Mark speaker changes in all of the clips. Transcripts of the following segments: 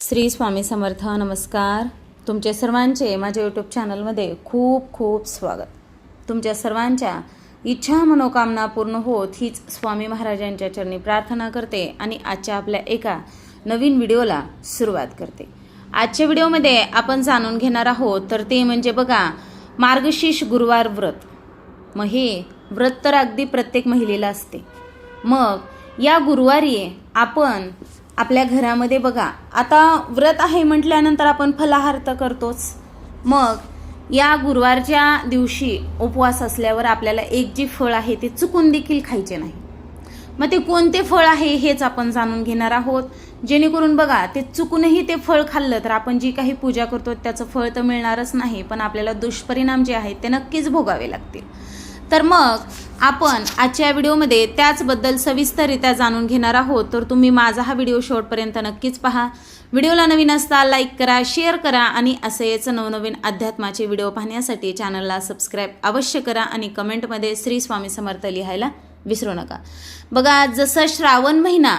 Speaker 1: श्री स्वामी समर्थ नमस्कार. तुमचे सर्वांचे माझ्या यूट्यूब चॅनलमध्ये खूप खूप स्वागत. तुमच्या सर्वांच्या इच्छा मनोकामना पूर्ण होत हीच स्वामी महाराजांच्या चरणी प्रार्थना करते आणि आजच्या आपल्या एका नवीन व्हिडिओला सुरुवात करते. आजच्या व्हिडिओमध्ये आपण जाणून घेणार आहोत तर ते म्हणजे बघा मार्गशीर्ष गुरुवार व्रत. मग हे व्रत तर अगदी प्रत्येक महिलेला असते. मग या गुरुवारी आपण आपल्या घरामध्ये बघा. आता व्रत आहे म्हटल्यानंतर आपण फलाहार तर करतोच. मग या गुरुवारच्या दिवशी उपवास असल्यावर आपल्याला एक जी फळ आहे ते चुकून देखील खायचे नाही. मग ते कोणते फळ आहे हेच आपण जाणून घेणार आहोत. जेणेकरून बघा ते चुकूनही ते फळ खाल्लं तर आपण जी काही पूजा करतो त्याचं फळ तर मिळणारच नाही पण आपल्याला दुष्परिणाम जे आहेत ते नक्कीच भोगावे लागतील. तर मग आपण आजच्या व्हिडिओमध्ये त्याचबद्दल सविस्तररित्या जाणून घेणार आहोत. तर तुम्ही माझा हा व्हिडिओ शेवटपर्यंत नक्कीच पहा. व्हिडिओला नवीन असता लाईक करा शेअर करा आणि असेच नवनवीन अध्यात्माचे व्हिडिओ पाहण्यासाठी चॅनलला सबस्क्राईब अवश्य करा आणि कमेंटमध्ये श्री स्वामी समर्थ लिहायला विसरू नका. बघा जसं श्रावण महिना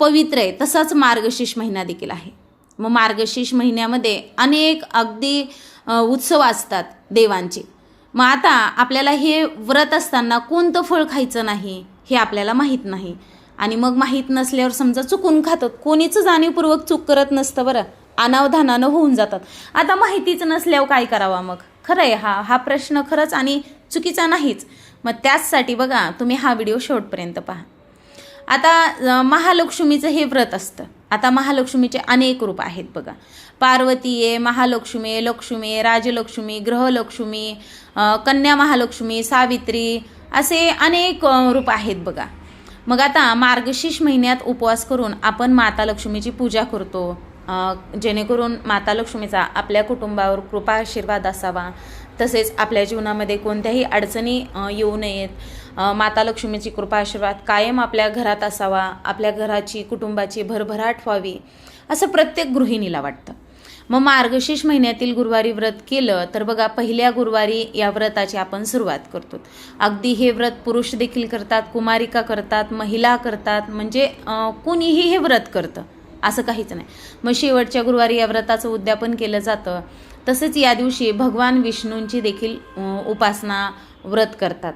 Speaker 1: पवित्र आहे तसाच मार्गशीर्ष महिना देखील आहे. मग मार्गशीर्ष महिन्यामध्ये अनेक अगदी उत्सव असतात देवांचे. मग आता आपल्याला हे व्रत असताना कोणतं फळ खायचं नाही हे आपल्याला माहीत नाही. आणि मग माहीत नसल्यावर समजा चुकून खातात. कोणीच जाणीवपूर्वक चूक करत नसतं बरं. अनावधानानं होऊन जातात. आता माहितीच नसल्यावर काय करावा मग? खरं आहे हा हा प्रश्न खरंच आणि चुकीचा नाहीच. मग त्याचसाठी बघा तुम्ही हा व्हिडिओ शेवटपर्यंत पहा. आता महालक्ष्मीचं हे व्रत असतं. आता महालक्ष्मीचे अनेक रूप आहेत बघा. पार्वती आहे महालक्ष्मी लक्ष्मी राजलक्ष्मी ग्रहलक्ष्मी कन्या महालक्ष्मी सावित्री असे अनेक रूप आहेत बघा. मग आता मार्गशीर्ष महिन्यात उपवास करून आपण माता लक्ष्मीची पूजा करतो. जेणेकरून माता लक्ष्मीचा आपल्या कुटुंबावर कृपा आशीर्वाद असावा. तसेच आपल्या जीवनामध्ये कोणत्याही अडचणी येऊ नयेत. माता लक्ष्मीची कृपा आशीर्वाद कायम आपल्या घरात असावा आपल्या घराची कुटुंबाची भरभराट व्हावी असं प्रत्येक गृहिणीला वाटतं. मग मार्गशीर्ष महिन्यातील गुरुवारी व्रत केलं तर बघा पहिल्या गुरुवारी या व्रताची आपण सुरुवात करतो. अगदी हे व्रत पुरुष देखील करतात कुमारिका करतात महिला करतात म्हणजे कुणीही हे व्रत करतं असं काहीच नाही. मग शेवटच्या गुरुवारी या व्रताचं उद्यापन केलं जातं. तसेच या दिवशी भगवान विष्णूंची देखील उपासना व्रत करतात.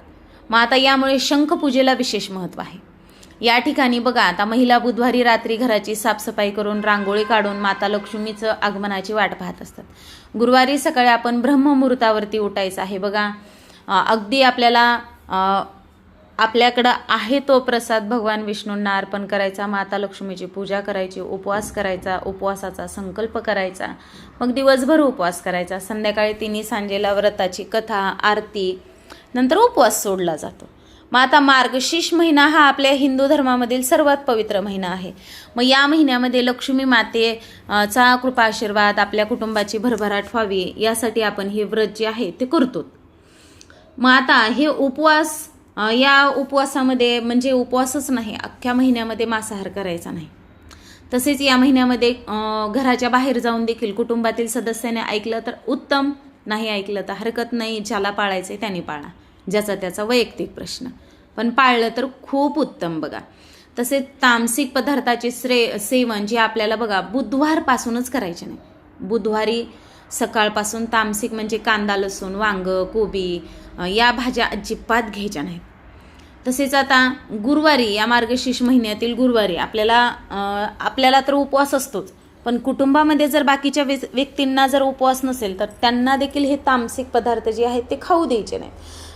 Speaker 1: मग आता यामुळे शंखपूजेला विशेष महत्त्व आहे. या ठिकाणी बघा आता महिला बुधवारी रात्री घराची साफसफाई करून रांगोळी काढून माता लक्ष्मीचं आगमनाची वाट पाहत असतात. गुरुवारी सकाळी आपण ब्रह्ममुहूर्तावरती उठायचं आहे. बघा अगदी आपल्याला आपल्याकडं आहे तो प्रसाद भगवान विष्णूंना अर्पण करायचा माता लक्ष्मीची पूजा करायची उपवास करायचा उपवासाचा संकल्प करायचा मग दिवसभर उपवास करायचा. संध्याकाळी तिन्ही सांजेला व्रताची कथा आरती नंतर उपवास सोडला जातो. मग आता मार्गशीर्ष महिना हा आपल्या हिंदू धर्मामधील सर्वात पवित्र महिना आहे. मग या महिन्यामध्ये लक्ष्मी माते चा कृपा आशीर्वाद आपल्या कुटुंबाची भरभराट व्हावी यासाठी आपण हे व्रत जे आहे ते करतो मग आता हे उपवास या उपवासामध्ये म्हणजे उपवासच नाही अख्ख्या महिन्यामध्ये मांसाहार करायचा नाही. तसेच या महिन्यामध्ये घराच्या बाहेर जाऊन देखील कुटुंबातील सदस्याने ऐकलं तर उत्तम नाही ऐकलं तर हरकत नाही ज्याला पाळायचं आहे त्याने पाळा ज्याचा त्याचा वैयक्तिक प्रश्न. पण पाळलं तर खूप उत्तम बघा. तसेच तामसिक पदार्थाचे श्रे सेवन जे आपल्याला बघा बुधवारपासूनच करायचे नाही. बुधवारी सकाळपासून तामसिक म्हणजे कांदा लसूण वांग कोबी या भाज्या अजिबात घ्यायच्या नाहीत. तसेच आता गुरुवारी या मार्गशीर्ष महिन्यातील गुरुवारी आपल्याला आपल्याला तर उपवास असतोच. पण कुटुंबामध्ये जर बाकीच्या व्यक्तींना जर उपवास नसेल तर त्यांना देखील हे तामसिक पदार्थ जे आहेत ते खाऊ द्यायचे नाहीत.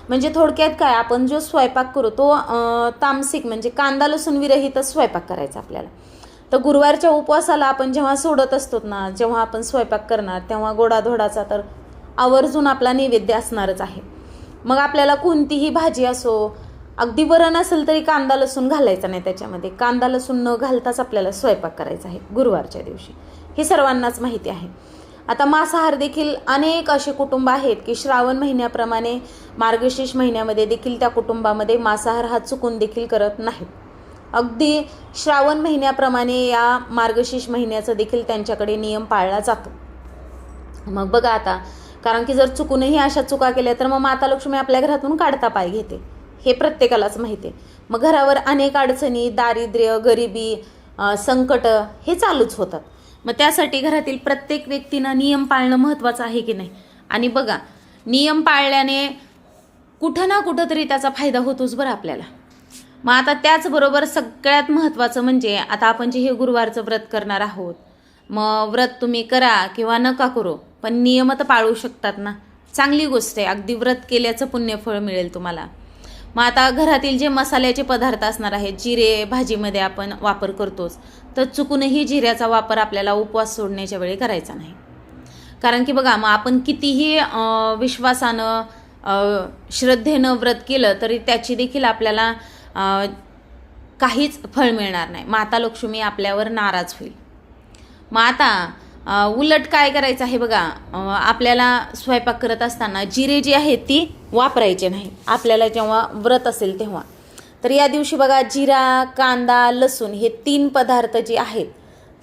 Speaker 1: म्हणजे थोडक्यात काय आपण जो स्वयंपाक करू तो तामसिक म्हणजे कांदा लसूण विरहितच स्वयंपाक करायचा आपल्याला. तर गुरुवारच्या उपवासाला आपण जेव्हा सोडत असतो ना जेव्हा आपण स्वयंपाक करणार तेव्हा गोडाधोडाचा तर आवर्जून आपला नैवेद्य असणारच आहे. मग आपल्याला कोणतीही भाजी असो अगदी वरण असेल तरी कांदा लसूण घालायचा नाही त्याच्यामध्ये. कांदा लसूण न घालताच आपल्याला स्वयंपाक करायचा आहे गुरुवारच्या दिवशी. हे सर्वांनाच माहिती आहे. आता मांसाहार देखील अनेक असे कुटुंब आहेत की श्रावण महिन्याप्रमाणे मार्गशीर्ष महिन्यामध्ये देखील त्या कुटुंबामध्ये मांसाहार हा चुकून देखील करत नाहीत. अगदी श्रावण महिन्याप्रमाणे या मार्गशीर्ष महिन्याचा देखील त्यांच्याकडे नियम पाळला जातो. मग बघा आता कारण की जर चुकूनही अशा चुका केल्या तर मग माता लक्ष्मी आपल्या घरातून काढता पाय घेते. हे प्रत्येकालाच माहिती आहे. मग घरावर अनेक अडचणी दारिद्र्य गरिबी संकट हे चालूच होतात. मग त्यासाठी घरातील प्रत्येक व्यक्तीनं नियम पाळणं महत्त्वाचं आहे की नाही? आणि बघा नियम पाळल्याने कुठं ना कुठं तरी त्याचा फायदा होतोच बरं आपल्याला. मग आता त्याचबरोबर सगळ्यात महत्त्वाचं म्हणजे आता आपण जे हे गुरुवारचं व्रत करणार आहोत मग व्रत तुम्ही करा किंवा नका करू पण नियम तर पाळू शकतात ना. चांगली गोष्ट आहे अगदी व्रत केल्याचं पुण्यफळ मिळेल तुम्हाला. मग आता घरातील जे मसाल्याचे पदार्थ असणार आहेत जिरे भाजीमध्ये आपण वापर करतोच तर चुकूनही जिऱ्याचा वापर आपल्याला उपवास सोडण्याच्या वेळी करायचा नाही. कारण की बघा मग आपण कितीही विश्वासानं श्रद्धेनं व्रत केलं तरी त्याची देखील आपल्याला काहीच फळ मिळणार नाही. माता लक्ष्मी आपल्यावर नाराज होईल. मग आता उलट काय करायचं आहे बघा आपल्याला स्वयंपाक करत असताना जिरे जी आहेत ती वापरायचे नाही. आपल्याला जेव्हा व्रत असेल तेव्हा. तर या दिवशी बघा जिरा कांदा लसूण हे तीन पदार्थ जे आहेत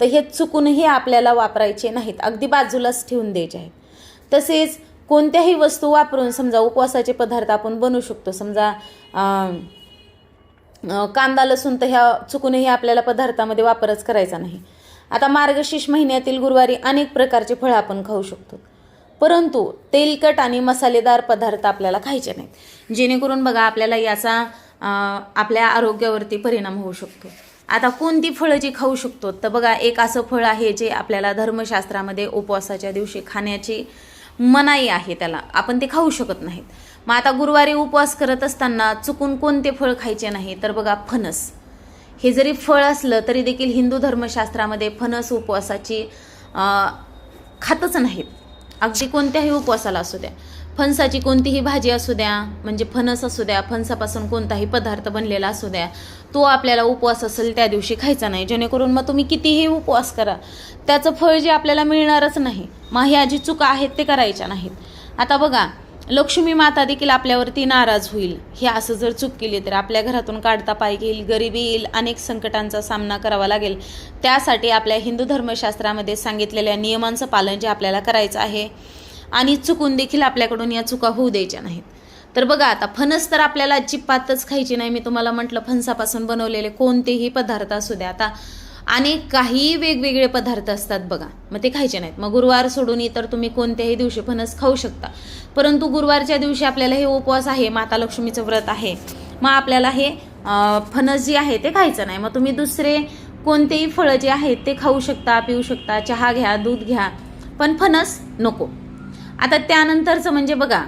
Speaker 1: तर हे चुकूनही आपल्याला वापरायचे नाहीत. अगदी बाजूलाच ठेवून द्यायचे आहेत. तसेच कोणत्याही वस्तू वापरून समजा उपवासाचे पदार्थ आपण बनवू शकतो. समजा कांदा लसूण तर ह्या चुकूनही आपल्याला पदार्थामध्ये वापरच करायचा नाही. आता मार्गशीर्ष महिन्यातील गुरुवारी अनेक प्रकारचे फळं आपण खाऊ शकतो. परंतु तेलकट आणि मसालेदार पदार्थ आपल्याला खायचे नाहीत. जेणेकरून बघा आपल्याला याचा आपल्या आरोग्यावरती परिणाम होऊ शकतो. आता कोणती फळं जी खाऊ शकतो? तर बघा एक असं फळ आहे जे आपल्याला धर्मशास्त्रामध्ये उपवासाच्या दिवशी खाण्याची मनाई आहे त्याला. आपण ते खाऊ शकत नाहीत. मग आता गुरुवारी उपवास करत असताना चुकून कोणते फळ खायचे नाही? तर बघा फणस. हे जरी फळ असलं तरी देखील हिंदू धर्मशास्त्रामध्ये फणस उपवासाची खातच नाहीत. अगदी कोणत्याही उपवासाला असू द्या. फणसाची कोणतीही भाजी असू द्या म्हणजे फणस असू द्या फणसापासून कोणताही पदार्थ बनलेला असू द्या तो आपल्याला उपवास असेल त्या दिवशी खायचा नाही. जेणेकरून मग तुम्ही कितीही उपवास करा त्याचं फळ जे आपल्याला मिळणारच नाही. मग ह्या जी चुका आहेत ते करायच्या नाहीत. आता बघा लक्ष्मी माता देखील आपल्यावरती नाराज होईल. हे असं जर चूक केली तर आपल्या घरातून काढता पाय घेईल गरिबी येईल अनेक संकटांचा सामना करावा लागेल. त्यासाठी आपल्या हिंदू धर्मशास्त्रामध्ये सांगितलेल्या नियमांचं पालन जे आपल्याला करायचं आहे आणि चुकून देखील आपल्याकडून या चुका होऊ द्यायच्या नाहीत. तर बघा आता फणस तर आपल्याला अजिबातच खायची नाही. मी तुम्हाला म्हटलं फणसापासून बनवलेले कोणतेही पदार्थ असू द्या. आता आणि काही वेगवेगळे पदार्थ असतात बघा. मग ते खायचे नाहीत. मग गुरुवार सोडून इतर तुम्ही कोणत्याही दिवशी फणस खाऊ शकता. परंतु गुरुवारच्या दिवशी आपल्याला हे उपवास आहे माता लक्ष्मीचं व्रत आहे. मग आपल्याला हे फणस जे आहे ते खायचं नाही. मग तुम्ही दुसरे कोणतेही फळं जे आहेत ते खाऊ शकता पिऊ शकता. चहा घ्या दूध घ्या. पण फणस नको. आता त्यानंतरचं म्हणजे बघा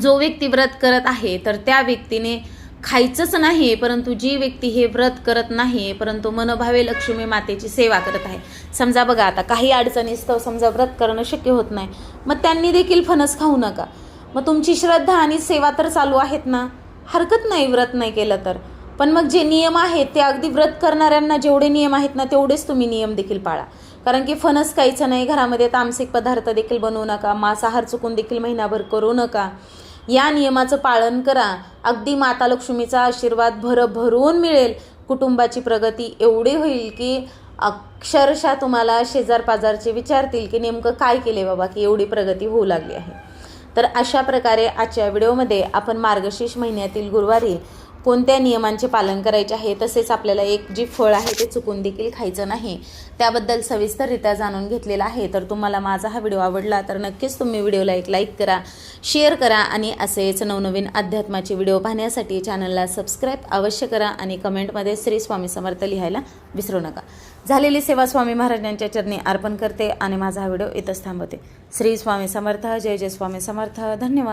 Speaker 1: जो व्यक्ती व्रत करत आहे तर त्या व्यक्तीने खायचंच नाही परंतु जी व्यक्ती हे व्रत करत नाही परंतु मनभावे लक्ष्मी मातेची सेवा करत आहे. समजा बघा आता काही अडचणीस्तव समजा व्रत करणं शक्य होत नाही. मग त्यांनी देखील फणस खाऊ नका. मग तुमची श्रद्धा आणि सेवा तर चालू आहेत ना? हरकत नाही व्रत नाही केलं तर. पण मग जे नियम आहेत ते अगदी व्रत करणाऱ्यांना जेवढे नियम आहेत ना तेवढेच तुम्ही नियम देखील पाळा. कारण की फणस खायचं नाही घरामध्ये तामसिक पदार्थ देखील बनवू नका मांसाहार चुकून देखील महिनाभर करू नका. या नियमाचं पालन करा. अगदी माता लक्ष्मीचा आशीर्वाद भरभरून मिळेल. कुटुंबाची प्रगती एवढी होईल की अक्षरशः तुम्हाला शेजार पाजारचे विचारतील की नेमकं काय केले बाबा की एवढी प्रगती होऊ लागली आहे. तर अशा प्रकारे आजच्या व्हिडिओमध्ये आपण मार्गशीर्ष महिन्यातील गुरुवारी कोणत्या नियमांचे पालन करायचे आहे तसेच आपल्याला एक जी फळ आहे ते चुकून देखील खायचं नाही. त्याबद्दल सविस्तररित्या जाणून घेतलेला आहे. तर तुम्हाला माझा हा व्हिडिओ आवडला तर नक्कीच तुम्ही व्हिडिओला एक लाईक करा शेअर करा आणि असेच नवनवीन अध्यात्माचे व्हिडिओ पाहण्यासाठी चॅनलला सबस्क्राईब अवश्य करा आणि कमेंटमध्ये श्री स्वामी समर्थ लिहायला विसरू नका. झालेली सेवा स्वामी महाराजांच्या चरणी अर्पण करते आणि माझा हा व्हिडिओ इथंच थांबवते. श्री स्वामी समर्थ जय जय स्वामी समर्थ. धन्यवाद.